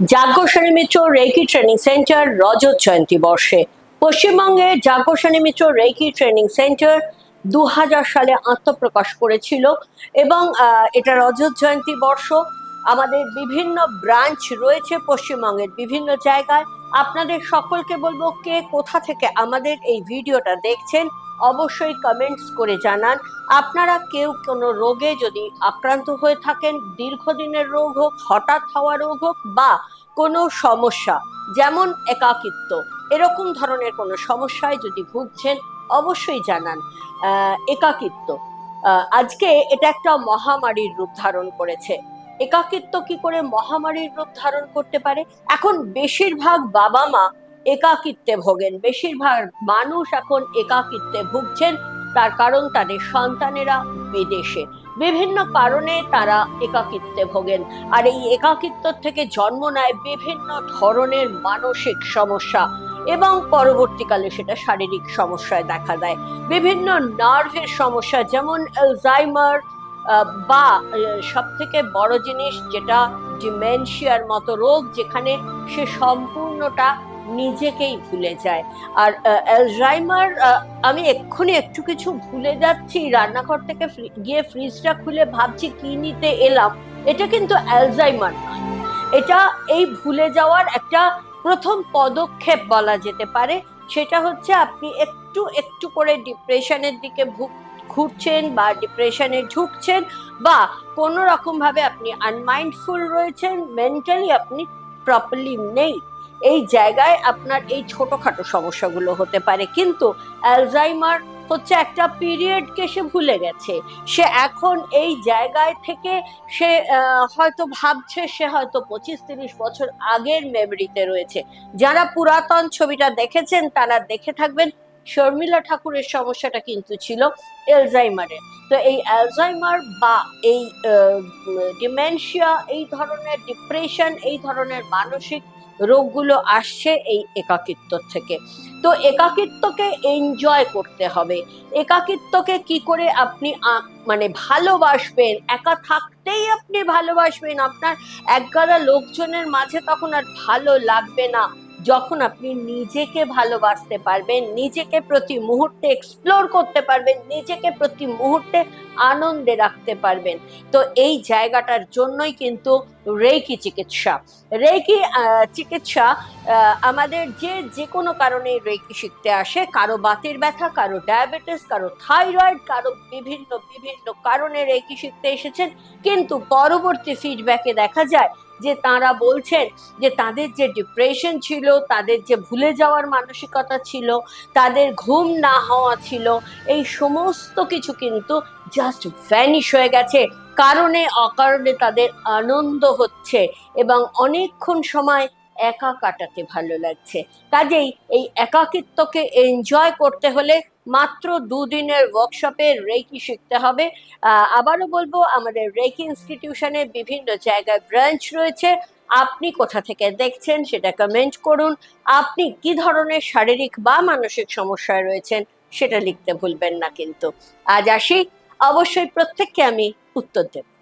Yajnaseni Mitra reiki training centre রজত জয়ন্তী বর্ষে। পশ্চিমবঙ্গে Yajnaseni Mitra reiki training centre দু হাজার সালে আত্মপ্রকাশ করেছিল এবং এটা রজত জয়ন্তী বর্ষ। আমাদের বিভিন্ন ব্রাঞ্চ রয়েছে পশ্চিমবঙ্গের বিভিন্ন জায়গায়। আপনাদের সকলকে বলব কে কোথা থেকে আমাদের এই ভিডিওটা দেখছেন অবশ্যই কমেন্টস করে জানান। আপনারা কেউ কোনো রোগে যদি আক্রান্ত হয়ে থাকেন, দীর্ঘদিনের রোগ হোক, হঠাৎ হওয়া রোগ হোক বা কোনো সমস্যা, যেমন একাকিত্ব, এরকম ধরনের কোনো সমস্যায় যদি ভুগছেন, অবশ্যই জানান। একাকিত্ব। আজকে এটা একটা মহামারীর রূপ ধারণ করেছে। একাকিত্ব কি করে মহামারীর রূপ ধারণ করতে পারে? এখন বেশিরভাগ বাবা মা একাকিত্বে ভোগেন। বেশিরভাগ মানুষ এখন একাকিত্বে ভুগছেন, তার কারণ তাদের সন্তানেরা বিদেশে। বিভিন্ন কারণে তারা একাকিত্বে ভোগেন। আর এই একাকিত্ব থেকে জন্ম নেয় বিভিন্ন ধরনের মানসিক সমস্যা এবং পরবর্তীকালে সেটা শারীরিক সমস্যায় দেখা দেয়। বিভিন্ন নার্ভের সমস্যা যেমন অ্যালজাইমার বা সব থেকে বড় জিনিস যেটা ডিমেনশিয়ার মতো রোগ যেখানে সে সম্পূর্ণটা নিজেকেই ভুলে যায়। আর অ্যালজাইমার আমি এক্ষুনি একটু কিছু ভুলে যাচ্ছি, রান্নাঘর থেকে গিয়ে ফ্রিজটা খুলে ভাবছি কি নিতে এলাম। এটা কিন্তু অ্যালজাইমার নয়। এটা এই ভুলে যাওয়ার একটা প্রথম পদক্ষেপ বলা যেতে পারে। সেটা হচ্ছে আপনি একটু একটু করে ডিপ্রেশনের দিকে ভুগ- ঘুরছেন বা ডিপ্রেশনে ঢুকছেন বা কোনো রকম ভাবে আপনি আনমাইন্ডফুল রয়েছেন মেন্টালি আপনি প্রপারলি নেই। এই জায়গায় আপনার এই ছোটখাটো সমস্যাগুলো হতে পারে। কিন্তু অ্যালজাইমার হচ্ছে একটা পিরিয়ডকে সে ভুলে গেছে। সে এখন এই জায়গায় থেকে সে হয়তো ভাবছে সে হয়তো পঁচিশ তিরিশ বছর আগের মেমরিতে রয়েছে। যারা পুরাতন ছবিটা দেখেছেন, তারা দেখে থাকবেন শর্মিলা ঠাকুরের সমস্যাটা কিন্তু ছিল অ্যালজাইমারের তো এই অ্যালজাইমার বা এই ডিমেনশিয়া এই ধরনের ডিপ্রেশন এই ধরনের মানসিক রোগগুলো আসছে এই একাকিত্ব থেকে। তো একাকিত্বকে এনজয় করতে হবে। একাকিত্বকে কি করে আপনি মানে ভালোবাসবেন? একা থাকতেই আপনি ভালোবাসবেন। আপনার একগাদা লোকজনের মাঝে তখন আর ভালো লাগবে না। যখন আপনি নিজেকে ভালোবাসতে পারবেন, নিজেকে প্রতি মুহূর্তে এক্সপ্লোর করতে পারবেন, নিজেকে প্রতি মুহূর্তে আনন্দে রাখতে পারবেন। তো এই জায়গাটার জন্যই কিন্তু রেকি চিকিৎসা। রেকি চিকিৎসা আমাদের যে যে কোনো কারণে রেকি শিখতে আসে, কারও বাতের ব্যথা, কারও ডায়াবেটিস, কারও থাইরয়েড, কারও বিভিন্ন বিভিন্ন কারণে রেকি শিখতে এসেছেন। কিন্তু পরবর্তী ফিডব্যাকে দেখা যায় যে, তারা বলছেন যে, তাদের যে ডিপ্রেশন ছিল, তাদের যে ভুলে যাওয়ার মানসিকতা ছিল, তাদের ঘুম না হওয়া ছিল, এই সমস্ত কিছু কিন্তু জাস্ট ভ্যানিশ হয়ে গেছে। কারণে, অকারণে তাদের আনন্দ হচ্ছে এবং অনেকক্ষণ সময় একা কাটাতে ভালো লাগছে। কাজেই এই একাকিত্বকে এনজয় করতে হলে মাত্র দুদিনের ওয়ার্কশপে রেকি শিখতে হবে। আবারও বলব, আমাদের রেকি ইনস্টিটিউশনে বিভিন্ন জায়গায় ব্রাঞ্চ রয়েছে। আপনি কোথা থেকে দেখছেন সেটা কমেন্ট করুন। আপনি কি ধরনের শারীরিক বা মানসিক সমস্যায় রয়েছেন সেটা লিখতে ভুলবেন না কিন্তু। আজ আসি। অবশ্যই প্রত্যেককে আমি উত্তর দেব।